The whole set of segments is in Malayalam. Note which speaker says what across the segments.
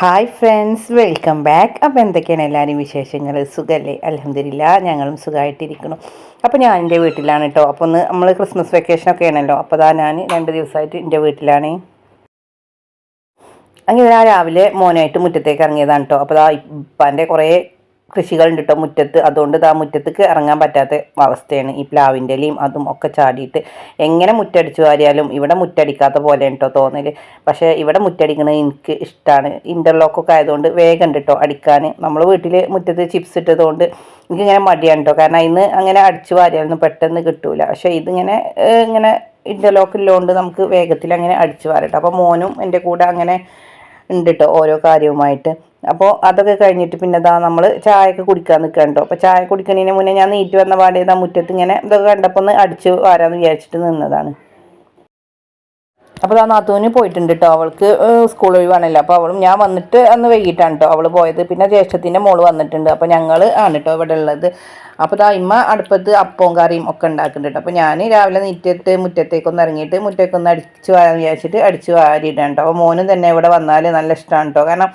Speaker 1: ഹായ് ഫ്രണ്ട്സ് വെൽക്കം ബാക്ക് അപ്പോൾ എന്തൊക്കെയാണ് എല്ലാവരും വിശേഷങ്ങൾ? സുഖമല്ലേ അലഹമില്ല ഞങ്ങളും സുഖമായിട്ടിരിക്കുന്നു അപ്പോൾ ഞാൻ എന്റെ വീട്ടിലാണ് കേട്ടോ അപ്പോൾ ഒന്ന് നമ്മൾ ക്രിസ്മസ് വെക്കേഷനൊക്കെ ആണല്ലോ. അപ്പോൾ അതാ ഞാൻ രണ്ട് ദിവസമായിട്ട് എന്റെ വീട്ടിലാണ്. അങ്ങനെ ഞാൻ രാവിലെ മോനായിട്ട് മുറ്റത്തേക്ക് ഇറങ്ങിയതാണ് കേട്ടോ അപ്പോൾ അതാ ഇപ്പാന്റെ കുറേ കൃഷികളുണ്ട് കേട്ടോ മുറ്റത്ത്. അതുകൊണ്ട് ആ മുറ്റത്തേക്ക് ഇറങ്ങാൻ പറ്റാത്ത അവസ്ഥയാണ്. ഈ പ്ലാവിന്റെ ഇലയും അതും ഒക്കെ ചാടിയിട്ട് എങ്ങനെ മുറ്റടിച്ചു വാരിയാലും ഇവിടെ മുറ്റടിക്കാത്ത പോലെ കേട്ടോ തോന്നൽ പക്ഷേ ഇവിടെ മുറ്റടിക്കുന്നത് എനിക്ക് ഇഷ്ടമാണ് ഇന്റർലോക്കൊക്കെ ആയതുകൊണ്ട് വേഗം ഉണ്ട് കേട്ടോ അടിക്കാൻ. നമ്മൾ വീട്ടിൽ മുറ്റത്ത് ചിപ്സ് ഇട്ടതുകൊണ്ട് എനിക്കിങ്ങനെ മടിയാണ് കേട്ടോ കാരണം ഇന്ന് അങ്ങനെ അടിച്ചു വാരിയാലൊന്നും പെട്ടെന്ന് കിട്ടൂല. പക്ഷേ ഇതിങ്ങനെ ഇങ്ങനെ ഇന്റർലോക്ക് ഉള്ളതുകൊണ്ട് നമുക്ക് വേഗത്തിൽ അങ്ങനെ അടിച്ചു വാരട്ടോ. അപ്പോൾ മോനും എന്റെ കൂടെ അങ്ങനെ ഉണ്ട് കേട്ടോ ഓരോ കാര്യവുമായിട്ട്. അപ്പോൾ അതൊക്കെ കഴിഞ്ഞിട്ട് പിന്നെ ഇതാ നമ്മൾ ചായയൊക്കെ കുടിക്കാൻ നിൽക്കാൻ കേട്ടോ അപ്പോൾ ചായ കുടിക്കുന്നതിന് മുന്നേ ഞാൻ നീറ്റ് വന്ന പാടെ ഇതാ മുറ്റത്ത് ഇങ്ങനെ ഇതൊക്കെ കണ്ടപ്പോൾ ഒന്ന് അടിച്ച് വരാമെന്ന് വിചാരിച്ചിട്ട് നിന്നതാണ്. അപ്പോൾ ആ നാത്തൂന് പോയിട്ടുണ്ട് കേട്ടോ അവൾക്ക് സ്കൂൾ ഒഴിവാണല്ലോ. അപ്പോൾ അവളും ഞാൻ വന്നിട്ട് അന്ന് വൈകിട്ടാണ് കേട്ടോ അവൾ പോയത്. പിന്നെ ജ്യേഷ്ഠത്തിന്റെ മോൾ വന്നിട്ടുണ്ട്. അപ്പോൾ ഞങ്ങൾ ആണ് കേട്ടോ ഇവിടെ ഉള്ളത്. അപ്പോൾ ഇതാ ഇമ്മ അടുപ്പത്ത് അപ്പവും കറിയും ഒക്കെ ഉണ്ടാക്കുന്നുണ്ട്. അപ്പോൾ ഞാൻ രാവിലെ നീറ്റിട്ട് മുറ്റത്തേക്കൊന്ന് ഇറങ്ങിയിട്ട് മുറ്റേക്കൊന്ന് അടിച്ച് വാരാൻ വിചാരിച്ചിട്ട് അടിച്ച് വാരിയിടാണ് കേട്ടോ അപ്പോൾ മോനും തന്നെ ഇവിടെ വന്നാൽ നല്ല ഇഷ്ടമാണ് കേട്ടോ കാരണം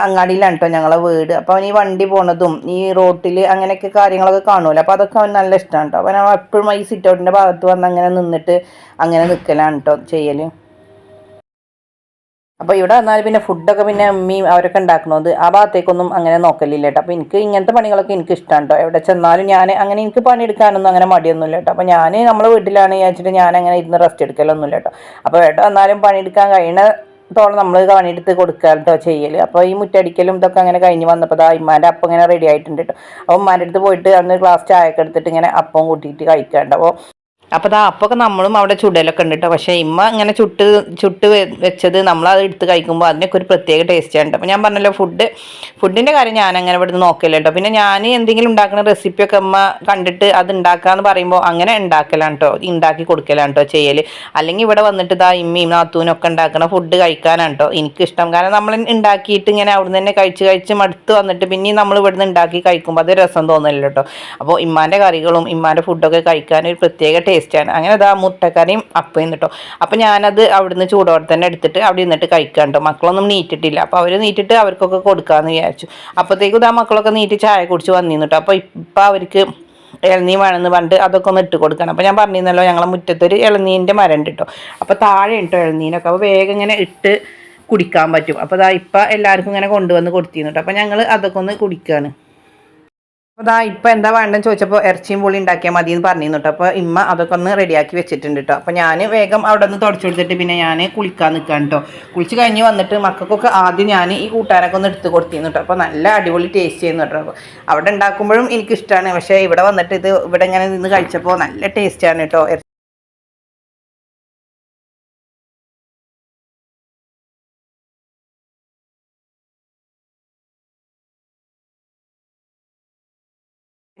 Speaker 1: അങ്ങാടിയിലാണ് കേട്ടോ ഞങ്ങളെ വീട്. അപ്പോൾ അവൻ ഈ വണ്ടി പോണതും ഈ റോട്ടിൽ അങ്ങനെയൊക്കെ കാര്യങ്ങളൊക്കെ കാണുമല്ലോ അപ്പോൾ അതൊക്കെ അവൻ നല്ല ഇഷ്ടമാണ് കേട്ടോ അപ്പോൾ ഞാൻ എപ്പോഴും ഈ സിറ്റൗട്ടിന്റെ ഭാഗത്ത് വന്ന് അങ്ങനെ നിന്നിട്ട് അങ്ങനെ നിൽക്കലാണ് കേട്ടോ ചെയ്യൽ അപ്പോൾ ഇവിടെ വന്നാൽ പിന്നെ ഫുഡൊക്കെ പിന്നെ അമ്മി അവരൊക്കെ ഉണ്ടാക്കണത് ആ ഭാഗത്തേക്കൊന്നും അങ്ങനെ നോക്കലില്ല കേട്ടോ. അപ്പോൾ എനിക്ക് ഇങ്ങനത്തെ പണികളൊക്കെ എനിക്ക് ഇഷ്ടമാണ് കേട്ടോ. എവിടെ ചെന്നാലും ഞാൻ അങ്ങനെ എനിക്ക് പണിയെടുക്കാനൊന്നും അങ്ങനെ മടിയൊന്നുമില്ല കേട്ടോ. അപ്പോൾ ഞാൻ നമ്മളെ വീട്ടിലാണ് വിചാരിച്ചിട്ട് ഞാൻ അങ്ങനെ ഇരുന്ന് റെസ്റ്റ് എടുക്കലൊന്നുമില്ല കേട്ടോ. അപ്പോൾ എവിടെ വന്നാലും പണിയെടുക്കാൻ കഴിയണ തോളം നമ്മൾ പണിയെടുത്ത് കൊടുക്കുക കേട്ടോ ചെയ്യൽ അപ്പോൾ ഈ മുറ്റടിക്കലും ഇതൊക്കെ അങ്ങനെ കഴിഞ്ഞ് വന്നപ്പോൾ ദാ ഇമ്മാന്റെ അപ്പം ഇങ്ങനെ റെഡി ആയിട്ടുണ്ട് കേട്ടോ. അപ്പോൾ ഉമ്മാന്റെ അടുത്ത് പോയിട്ട് അന്ന് ക്ലാസ് ചായ ഒക്കെ എടുത്തിട്ട് ഇങ്ങനെ അപ്പം കൂട്ടിയിട്ട് കഴിക്കാണ്ട് അപ്പോൾ അപ്പോൾ ദാ അപ്പൊക്കെ നമ്മളും അവിടെ ചുടലൊക്കെ ഉണ്ട് കേട്ടോ പക്ഷേ ഇമ്മ ഇങ്ങനെ ചുട്ട് ചുട്ട് വെച്ചത് നമ്മൾ അത് എടുത്ത് കഴിക്കുമ്പോൾ അതിനൊക്കെ ഒരു പ്രത്യേക ടേസ്റ്റ് ഉണ്ട് ഞാൻ പറഞ്ഞല്ലോ ഫുഡ് ഫുഡിന്റെ കാര്യം ഞാൻ അങ്ങനെ ഇവിടെ നിന്ന് നോക്കില്ല കേട്ടോ പിന്നെ ഞാൻ എന്തെങ്കിലും ഉണ്ടാക്കുന്ന റെസിപ്പിയൊക്കെ അമ്മ കണ്ടിട്ട് അത് ഉണ്ടാക്കാന്ന് പറയുമ്പോൾ അങ്ങനെ ഉണ്ടാക്കലാണ് കേട്ടോ ഉണ്ടാക്കി കൊടുക്കലാണ് കേട്ടോ ചെയ്യൽ അല്ലെങ്കിൽ ഇവിടെ വന്നിട്ട് ഇതാ ഇമ്മയും ഒക്കെ ഉണ്ടാക്കുന്ന ഫുഡ് കഴിക്കാനാണ് കേട്ടോ എനിക്കിഷ്ടം. കാരണം നമ്മൾ ഉണ്ടാക്കിയിട്ട് ഇങ്ങനെ അവിടെ തന്നെ കഴിച്ച് കഴിച്ച് മടുത്ത് വന്നിട്ട് പിന്നെ നമ്മൾ ഇവിടെ നിന്ന് ഉണ്ടാക്കി കഴിക്കുമ്പോൾ അത് രസം തോന്നില്ല കേട്ടോ അപ്പോൾ ഇമ്മാന്റെ കറികളും ഇമ്മാന്റെ ഫുഡൊക്കെ കഴിക്കാൻ ഒരു പ്രത്യേക ടേസ്റ്റ് ടേസ്റ്റാണ് അങ്ങനെ അതാ മുട്ടക്കറിയും അപ്പം കിട്ടും അപ്പം ഞാനത് അവിടുന്ന് ചൂടോടെ തന്നെ എടുത്തിട്ട് അവിടെ നിന്നിട്ട് കഴിക്കാൻ കേട്ടോ മക്കളൊന്നും നീറ്റിട്ടില്ല. അപ്പോൾ അവർ നീറ്റിട്ട് അവർക്കൊക്കെ കൊടുക്കാമെന്ന് വിചാരിച്ചു. അപ്പോഴത്തേക്കും ഇതാ മക്കളൊക്കെ നീറ്റ് ചായ കുടിച്ച് വന്നിരുന്നു കേട്ടോ അപ്പോൾ ഇപ്പം അവർക്ക് ഇളനീ വേണമെന്ന് പറഞ്ഞിട്ട് അതൊക്കെ ഒന്ന് ഇട്ട് കൊടുക്കണം. അപ്പോൾ ഞാൻ പറഞ്ഞിരുന്നല്ലോ ഞങ്ങളെ മുറ്റത്തൊരു ഇളനീന്റെ മരം ഉണ്ട് കേട്ടോ അപ്പോൾ താഴെ ഉണ്ടോ ഇളനീനൊക്കെ അപ്പോൾ വേഗം ഇങ്ങനെ ഇട്ട് കുടിക്കാൻ പറ്റും. അപ്പോൾ അതാ ഇപ്പം എല്ലാവർക്കും ഇങ്ങനെ കൊണ്ടുവന്ന് കൊടുത്തിരുന്നു കേട്ടോ അപ്പോൾ ഞങ്ങൾ അതൊക്കെ ഒന്ന് കുടിക്കുകയാണ് അതാ ഇപ്പം എന്താ വേണ്ടെന്ന് ചോദിച്ചപ്പോൾ ഇറച്ചിയും പുളി ഉണ്ടാക്കിയാൽ മതി എന്ന് പറഞ്ഞു കേട്ടോ അപ്പോൾ ഇമ്മ അതൊക്കെ ഒന്ന് റെഡിയാക്കി വെച്ചിട്ടുണ്ട് കേട്ടോ അപ്പോൾ ഞാൻ വേഗം അവിടെ നിന്ന് തുടച്ചു കൊടുത്തിട്ട് പിന്നെ ഞാൻ കുളിക്കാൻ നിൽക്കാൻ കേട്ടോ കുളിച്ച് കഴിഞ്ഞ് വന്നിട്ട് മക്കൾക്കൊക്കെ ആദ്യം ഞാൻ ഈ കൂട്ടാനൊക്കെ ഒന്ന് എടുത്ത് കൊടുത്തിരുന്നു കേട്ടോ അപ്പോൾ നല്ല അടിപൊളി ടേസ്റ്റ് ചെയ്യുന്നു കേട്ടോ അവിടെ ഉണ്ടാക്കുമ്പോഴും എനിക്കിഷ്ടമാണ് പക്ഷേ ഇവിടെ വന്നിട്ട് ഇത് ഇവിടെ ഇങ്ങനെ നിന്ന് കഴിച്ചപ്പോൾ നല്ല ടേസ്റ്റാണ് കേട്ടോ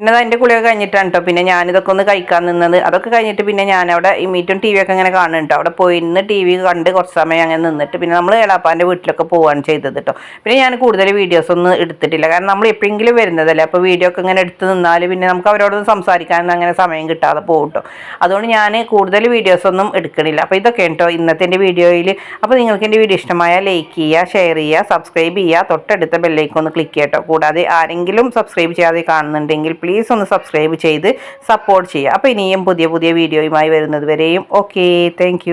Speaker 1: പിന്നെ അതിന്റെ കുളിയൊക്കെ കഴിഞ്ഞിട്ടാണ് കേട്ടോ പിന്നെ ഞാനിതൊക്കെ ഒന്ന് കഴിക്കാൻ നിന്നത്. അതൊക്കെ കഴിഞ്ഞിട്ട് പിന്നെ ഞാനവിടെ ഈ മീറ്റും ടി വിയൊക്കെ ഇങ്ങനെ കാണുന്നുണ്ട് അവിടെ പോയി ഇന്ന് ടി വി കണ്ട് കുറച്ച് സമയം അങ്ങനെ നിന്നിട്ട് പിന്നെ നമ്മൾ ഏളാപ്പാന്റെ വീട്ടിലൊക്കെ പോവാണ് ചെയ്തത് കേട്ടോ പിന്നെ ഞാൻ കൂടുതൽ വീഡിയോസ് ഒന്നും എടുത്തിട്ടില്ല. കാരണം നമ്മൾ എപ്പോഴെങ്കിലും വരുന്നതല്ലേ. അപ്പോൾ വീഡിയോ ഒക്കെ ഇങ്ങനെ എടുത്ത് നിന്നാൽ പിന്നെ നമുക്ക് അവരോടൊന്നും സംസാരിക്കാനൊന്നും അങ്ങനെ സമയം കിട്ടാതെ പോകും കേട്ടോ അതുകൊണ്ട് ഞാൻ കൂടുതൽ വീഡിയോസ് ഒന്നും എടുക്കണില്ല. അപ്പോൾ ഇതൊക്കെ കേട്ടോ ഇന്നത്തെ എന്റെ വീഡിയോയിൽ അപ്പോൾ നിങ്ങൾക്ക് എന്റെ വീഡിയോ ഇഷ്ടമായ ലൈക്ക് ചെയ്യുക ഷെയർ ചെയ്യുക സബ്സ്ക്രൈബ് ചെയ്യുക. തൊട്ടടുത്ത ബെല്ലൈക്കൊന്ന് ക്ലിക്ക് ചെയ്യട്ടോ കൂടാതെ ആരെങ്കിലും സബ്സ്ക്രൈബ് ചെയ്യാതെ കാണുന്നുണ്ടെങ്കിൽ പ്ലീസ് ഒന്ന് സബ്സ്ക്രൈബ് ചെയ്ത് സപ്പോർട്ട് ചെയ്യുക. അപ്പോൾ ഇനിയും പുതിയ പുതിയ വീഡിയോയുമായി വരുന്നത് വരെയും. Okay thank